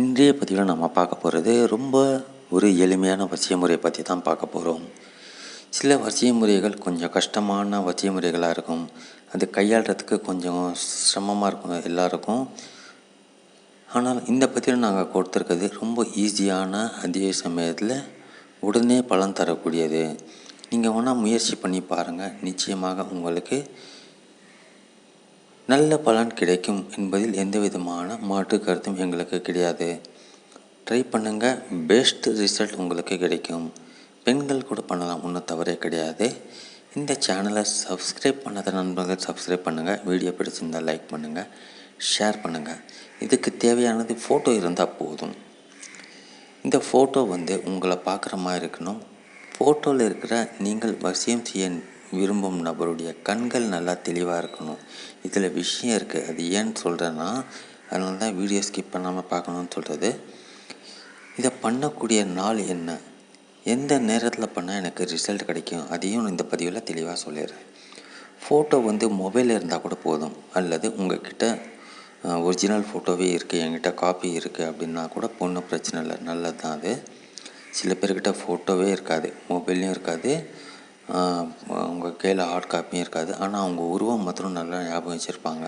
இன்றைய பதிவில் நம்ம பார்க்க போகிறது ரொம்ப ஒரு எளிமையான வசிய முறையை பற்றி தான் பார்க்க போகிறோம். சில வசிய முறைகள் கொஞ்சம் கஷ்டமான வசிய முறைகளாக இருக்கும். அது கையாளுறதுக்கு கொஞ்சம் சிரமமாக இருக்கும் எல்லாருக்கும். ஆனால் இந்த பதிவில் நாங்கள் கொடுத்துருக்கிறது ரொம்ப ஈஸியான அதே சமயத்தில் உடனே பலன் தரக்கூடியது. நீங்கள் வேணால் முயற்சி பண்ணி பாருங்கள் நிச்சயமாக உங்களுக்கு நல்ல பலன் கிடைக்கும் என்பதில் எந்த விதமான மாற்று கருத்தும் எங்களுக்கு கிடையாது. ட்ரை பண்ணுங்கள் பெஸ்ட் ரிசல்ட் உங்களுக்கு கிடைக்கும். பெண்கள் கூட பண்ணலாம் ஒன்றும் தவறே கிடையாது. இந்த சேனலை சப்ஸ்கிரைப் பண்ணாத நண்பர்கள் சப்ஸ்கிரைப் பண்ணுங்கள் வீடியோ பிடிச்சிருந்தால் லைக் பண்ணுங்கள் ஷேர் பண்ணுங்கள் இதுக்கு தேவையானது ஃபோட்டோ இருந்தால் போதும். இந்த ஃபோட்டோ வந்து உங்களை பார்க்குற மாதிரி இருக்கணும். ஃபோட்டோவில் இருக்கிற நீங்கள் வசியம் செய்ய விரும்பும் நபருடைய கண்கள் நல்லா தெளிவாக இருக்கணும். இதில் விஷயம் இருக்குது அது ஏன்னு சொல்கிறேன்னா அதனால தான் வீடியோ ஸ்கிப் பண்ணாமல் பார்க்கணுன்னு சொல்கிறது இதை பண்ணக்கூடிய நாள் என்ன? எந்த நேரத்தில் பண்ணால் எனக்கு ரிசல்ட் கிடைக்கும்? அதையும் இந்த பதிவில் தெளிவாக சொல்லிடுறேன். ஃபோட்டோ வந்து மொபைலில் இருந்தால் கூட போதும். அல்லது உங்கள்கிட்ட ஒரிஜினல் ஃபோட்டோவே இருக்குது என்கிட்ட காப்பி இருக்குது அப்படின்னா கூட பொண்ணு பிரச்சனை இல்லை. நல்லது தான் அது. சில பேர்கிட்ட ஃபோட்டோவே இருக்காது. மொபைல்லையும் இருக்காது. அவங்க கையில் ஹார்ட் காப்பியும் இருக்காது. ஆனால் அவங்க உருவம் மாத்திரம் நல்லா ஞாபகம் வச்சுருப்பாங்க.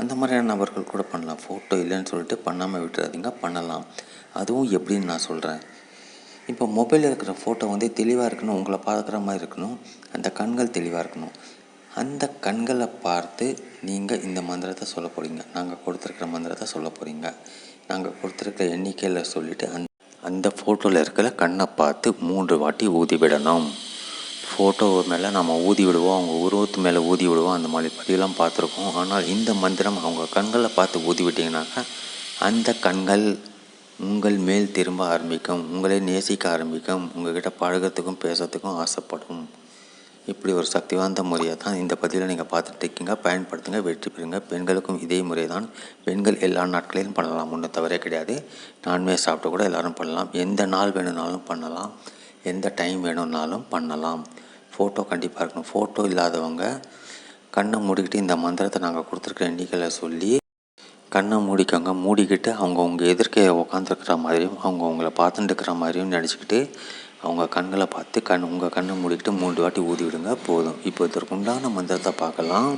அந்த மாதிரியான நபர்கள் கூட பண்ணலாம். ஃபோட்டோ இல்லைன்னு சொல்லிட்டு பண்ணாமல் விட்டுறாதீங்க. பண்ணலாம். அதுவும் எப்படின்னு நான் சொல்கிறேன் இப்போ மொபைலில் இருக்கிற ஃபோட்டோ வந்து தெளிவாக இருக்கணும். உங்களை பார்க்குற மாதிரி இருக்கணும். அந்த கண்கள் தெளிவாக இருக்கணும். அந்த கண்களை பார்த்து நீங்கள் இந்த மந்திரத்தை சொல்ல போகிறீங்க நாங்கள் கொடுத்துருக்குற மந்திரத்தை சொல்ல போகிறீங்க நாங்கள் கொடுத்துருக்கிற எண்ணிக்கையில் சொல்லிவிட்டு அந்த அந்த ஃபோட்டோவில் இருக்கிற கண்ணை பார்த்து மூன்று வாட்டி ஊதி விடணும். ஃபோட்டோ மேலே நம்ம ஊதி விடுவோம். அவங்க உருவத்து மேலே ஊதி விடுவோம். அந்த மாதிரி பதிலாம் பார்த்துருக்கோம். ஆனால் இந்த மந்திரம் அவங்க கண்களை பார்த்து ஊதி விட்டிங்கனாக்கா அந்த கண்கள் உங்கள் மேல் திரும்ப ஆரம்பிக்கும். உங்களை நேசிக்க ஆரம்பிக்கும். உங்கள்கிட்ட பழகிறதுக்கும் பேசுறதுக்கும் ஆசைப்படும். இப்படி ஒரு சக்தி வாய்ந்த முறையை தான் இந்த பதிவில் நீங்கள் பார்த்துட்டு இருக்கீங்க. பயன்படுத்துங்க வெற்றி பெறுங்க. பெண்களுக்கும் இதே முறை தான் பெண்கள் எல்லா நாட்களிலும் பண்ணலாம். ஒன்றும் தவறே கிடையாது. நான்வே சாப்பிட்டு கூட எல்லோரும் பண்ணலாம். எந்த நாள் வேணும்னாலும் பண்ணலாம். எந்த டைம் வேணும்னாலும் பண்ணலாம். ஃபோட்டோ கண்டிப்பாக இருக்கணும். ஃபோட்டோ இல்லாதவங்க கண்ணை மூடிக்கிட்டு இந்த மந்திரத்தை நாங்கள் கொடுத்துருக்குற எண்ணிக்கையில் சொல்லி கண்ணை மூடிக்கோங்க. மூடிக்கிட்டு அவங்க உங்கள் எதிர்க்க உட்காந்துருக்கிற மாதிரியும் அவங்க உங்களை பார்த்துட்டு இருக்கிற மாதிரியும் நினச்சிக்கிட்டு அவங்க கண்களை பார்த்து கண் உங்கள் கண்ணை மூடிக்கிட்டு மூன்று வாட்டி ஊதி விடுங்க போதும். இப்போ இதற்கு உண்டான மந்திரத்தை பார்க்கலாம்.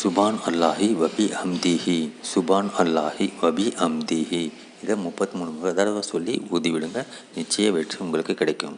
சுபான் அல்லாஹி வபி அம்திஹி. சுபான் அல்லாஹி வபி அம்திஹி. இதை முப்பத்தி மூணு தடவை சொல்லி ஊதி விடுங்க நிச்சய வெற்றி உங்களுக்கு கிடைக்கும்.